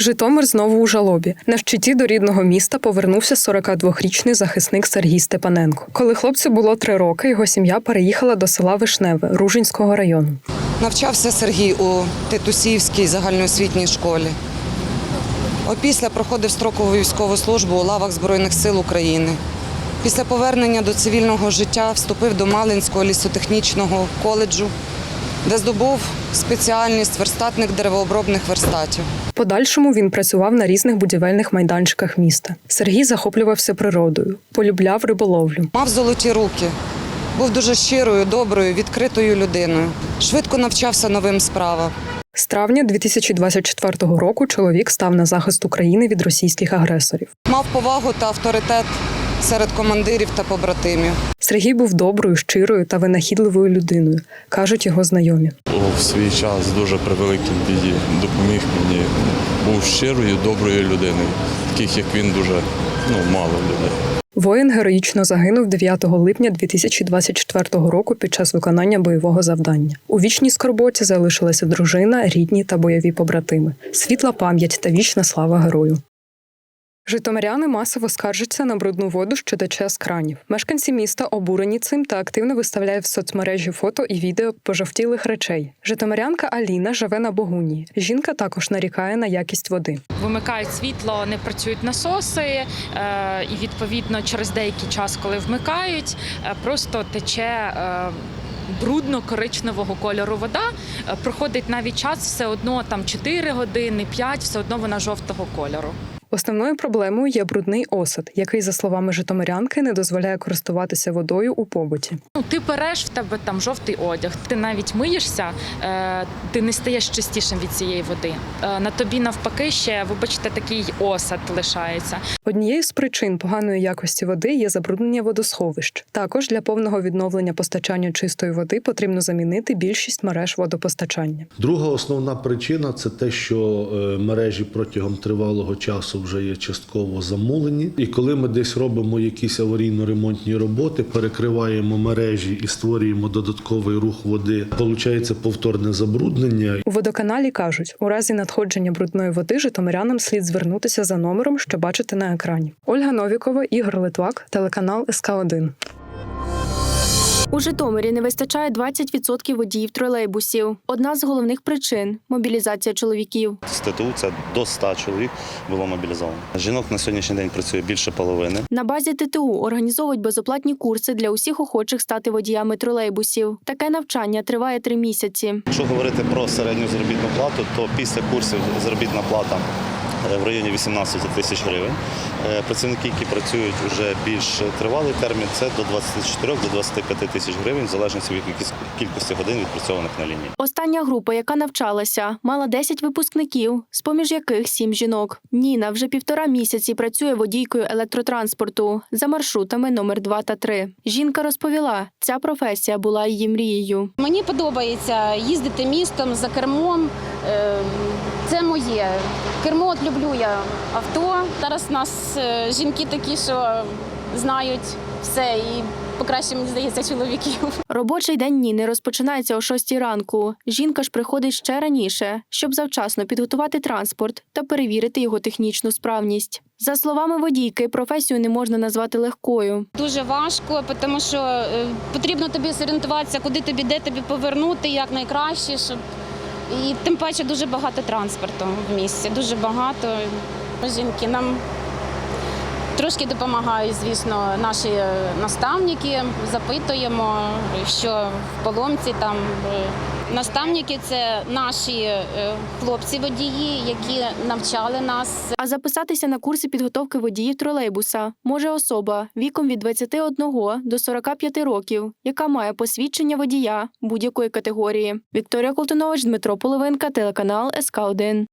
Житомир знову у жалобі. На щиті до рідного міста повернувся 42-річний захисник Сергій Степаненко. Коли хлопцю було три роки, його сім'я переїхала до села Вишневе Ружинського району. Навчався Сергій у Тетусівській загальноосвітній школі. Опісля проходив строкову військову службу у лавах Збройних сил України. Після повернення до цивільного життя вступив до Малинського лісотехнічного коледжу, де здобув спеціальність верстатник деревообробних верстатів. Подальшому він працював на різних будівельних майданчиках міста. Сергій захоплювався природою, полюбляв риболовлю. Мав золоті руки, був дуже щирою, доброю, відкритою людиною. Швидко навчався новим справам. З травня 2024 року чоловік став на захист України від російських агресорів. Мав повагу та авторитет серед командирів та побратимів. Сергій був доброю, щирою та винахідливою людиною, кажуть його знайомі. в свій час дуже при великій біді допоміг мені. Був щирою, доброю людиною. Таких як він дуже ну, мало людей. Воїн героїчно загинув 9 липня 2024 року під час виконання бойового завдання. У вічній скорботі залишилася дружина, рідні та бойові побратими. Світла пам'ять та вічна слава герою. Житомиряни масово скаржаться на брудну воду, що тече з кранів. Мешканці міста обурені цим та активно виставляють в соцмережі фото і відео пожовтілих речей. Житомирянка Аліна живе на Богуні. Жінка також нарікає на якість води. вимикають світло, не працюють насоси, е, і відповідно через деякий час, коли вмикають, е, просто тече. е, Брудно-коричневого кольору вода проходить навіть час, все одно там 4 години, 5, все одно вона жовтого кольору. Основною проблемою є брудний осад, який, за словами житомирянки, не дозволяє користуватися водою у побуті. Ну, ти переш в тебе там жовтий одяг. Ти навіть миєшся, е, ти не стаєш чистішим від цієї води. Е, на тобі навпаки ще, вибачте, такий осад лишається. Однією з причин поганої якості води є забруднення водосховищ. Також для повного відновлення постачання чистої води потрібно замінити більшість мереж водопостачання. Друга основна причина це те, що е, мережі протягом тривалого часу вже є частково замулені. І коли ми десь робимо якісь аварійно-ремонтні роботи, перекриваємо мережі і створюємо додатковий рух води, получається повторне забруднення. У водоканалі кажуть, у разі надходження брудної води житомирянам слід звернутися за номером, що бачите на екрані. Ольга Новікова, Ігор Литвак, телеканал СК 1 У Житомирі не вистачає 20% водіїв тролейбусів. Одна з головних причин мобілізація чоловіків. З ТТУ це до 100 чоловік було мобілізовано. Жінок на сьогоднішній день працює більше половини. На базі ТТУ організовують безоплатні курси для усіх охочих стати водіями тролейбусів. Таке навчання триває три місяці. Якщо говорити про середню заробітну плату, то після курсів заробітна плата в районі 18 тисяч гривень. Е, Працівники, які працюють вже більш тривалий термін, це до 24 до 25 тисяч гривень, в залежності від кількості годин відпрацьованих на лінії. Остання група, яка навчалася, мала 10 випускників, з поміж яких 7 жінок. Ніна вже півтора місяці працює водійкою електротранспорту за маршрутами номер 2 та 3. Жінка розповіла, ця професія була її мрією. Мені подобається їздити містом за кермом. Е, Це моє. Кермо от люблю я авто. Зараз у нас е, жінки такі, що знають все і покраще, мені здається, чоловіків. Робочий день Ніни розпочинається о 6 ранку. Жінка ж приходить ще раніше, щоб завчасно підготувати транспорт та перевірити його технічну справність. За словами водійки, професію не можна назвати легкою. Дуже важко, тому що е, потрібно тобі зорієнтуватися, куди тобі, де тобі повернути, як найкраще, щоб і тим паче дуже багато транспорту в місті. Дуже багато. Жінки нам трошки допомагають, звісно, наші е, наставники. Запитуємо, що в поломці там. е, Наставники це наші е, хлопці-водії, які навчали нас А записатися на курси підготовки водіїв тролейбуса може особа віком від 21 до 45 років, яка має посвідчення водія будь-якої категорії. Вікторія Колтунович, Дмитро Половинка, телеканал СК 1